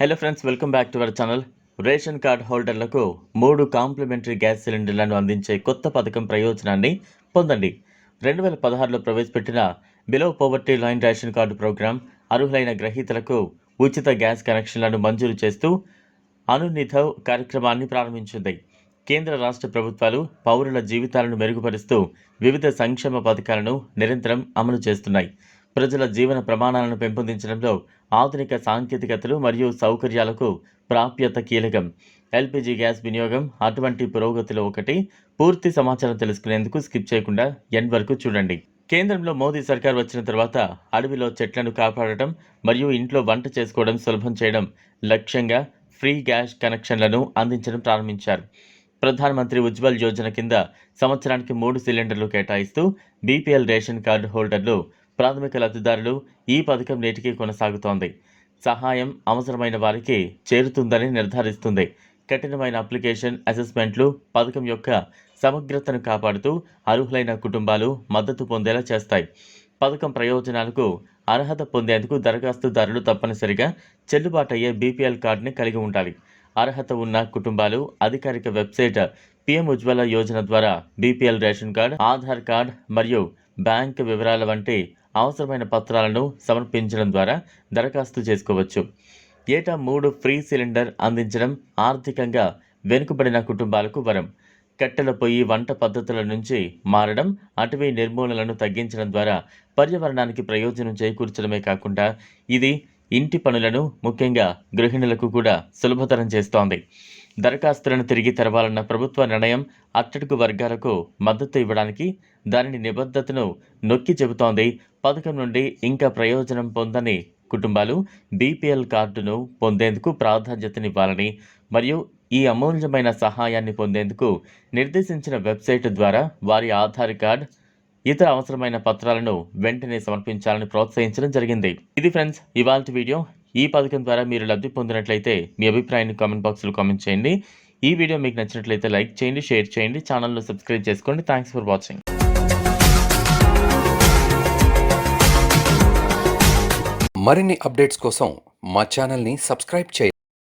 Hello friends welcome back to our channel ration card హోల్డర్లకు మూడు complimentary gas సిలిండర్లను అందించే కొత్త పథకం ప్రయోజనాన్ని పొందండి. రెండు వేల పదహారులో ప్రవేశపెట్టిన below poverty line ration card programme అర్హులైన గ్రహీతలకు ఉచిత గ్యాస్ కనెక్షన్లను మంజూరు చేస్తూ అనునిధవ్ కార్యక్రమాన్ని ప్రారంభించింది. కేంద్ర రాష్ట్ర ప్రభుత్వాలు పౌరుల జీవితాలను మెరుగుపరుస్తూ వివిధ సంక్షేమ పథకాలను నిరంతరం అమలు చేస్తున్నాయి. ప్రజల జీవన ప్రమాణాలను పెంపొందించడంలో ఆధునిక సాంకేతికతలు మరియు సౌకర్యాలకు ప్రాప్యత కీలకం. ఎల్పిజి గ్యాస్ వినియోగం అటువంటి పురోగతిలో ఒకటి. పూర్తి సమాచారం తెలుసుకునేందుకు స్కిప్ చేయకుండా ఎండ్ వరకు చూడండి. కేంద్రంలో మోదీ సర్కార్ వచ్చిన తర్వాత అడవిలో చెట్లను కాపాడటం మరియు ఇంట్లో వంట చేసుకోవడం సులభం చేయడం లక్ష్యంగా ఫ్రీ గ్యాస్ కనెక్షన్లను అందించడం ప్రారంభించారు. ప్రధానమంత్రి ఉజ్వల్ యోజన కింద సంవత్సరానికి మూడు సిలిండర్లు కేటాయిస్తూ బీపీఎల్ రేషన్ కార్డు హోల్డర్లు ప్రాథమిక లబ్ధిదారులు ఈ పథకం నేటికి కొనసాగుతోంది. సహాయం అవసరమైన వారికి చేరుతుందని నిర్ధారిస్తుంది. కఠినమైన అప్లికేషన్ అసెస్మెంట్లు పథకం యొక్క సమగ్రతను కాపాడుతూ అర్హులైన కుటుంబాలు మద్దతు పొందేలా చేస్తాయి. పథకం ప్రయోజనాలకు అర్హత పొందేందుకు దరఖాస్తుదారులు తప్పనిసరిగా చెల్లుబాటు అయ్యే బీపీఎల్ కార్డుని కలిగి ఉండాలి. అర్హత ఉన్న కుటుంబాలు అధికారిక వెబ్సైట్ పిఎం ఉజ్వల యోజన ద్వారా BPL ration card Aadhaar card మరియు బ్యాంక్ వివరాల వంటి అవసరమైన పత్రాలను సమర్పించడం ద్వారా దరఖాస్తు చేసుకోవచ్చు. ఏటా మూడు ఫ్రీ సిలిండర్ అందించడం ఆర్థికంగా వెనుకబడిన కుటుంబాలకు వరం. కట్టెల పొయ్యి వంట పద్ధతుల నుంచి మారడం అటవీ నిర్మూలనను తగ్గించడం ద్వారా పర్యావరణానికి ప్రయోజనం చేకూర్చడమే కాకుండా ఇది ఇంటి పనులను ముఖ్యంగా గృహిణులకు కూడా సులభతరం చేస్తోంది. దరఖాస్తులను తిరిగి తెరవాలన్న ప్రభుత్వ నిర్ణయం అట్టడుగు వర్గాలకు మద్దతు ఇవ్వడానికి దానిని నిబద్ధతను నొక్కి చెబుతోంది. పథకం నుండి ఇంకా ప్రయోజనం పొందని కుటుంబాలు బీపీఎల్ కార్డును పొందేందుకు ప్రాధాన్యతనివ్వాలని మరియు ఈ అమూల్యమైన సహాయాన్ని పొందేందుకు నిర్దేశించిన వెబ్సైట్ ద్వారా వారి ఆధార్ కార్డ్ ఇతర అవసరమైన పత్రాలను వెంటనే సమర్పించాలని ప్రోత్సహించడం జరిగింది. ఇది ఫ్రెండ్స్ ఇవాళ వీడియో. ఈ పథకం ద్వారా మీరు లబ్ధి పొందినట్లయితే మీ అభిప్రాయాన్ని కామెంట్ బాక్స్లో కామెంట్ చేయండి. ఈ వీడియో మీకు నచ్చినట్లయితే లైక్ చేయండి షేర్ చేయండి ఛానల్ను సబ్స్క్రైబ్ చేసుకోండి. థ్యాంక్స్ ఫర్ వాచింగ్ మరిన్ని అప్డేట్స్ కోసం మా ఛానల్ని సబ్స్క్రైబ్ చేయండి.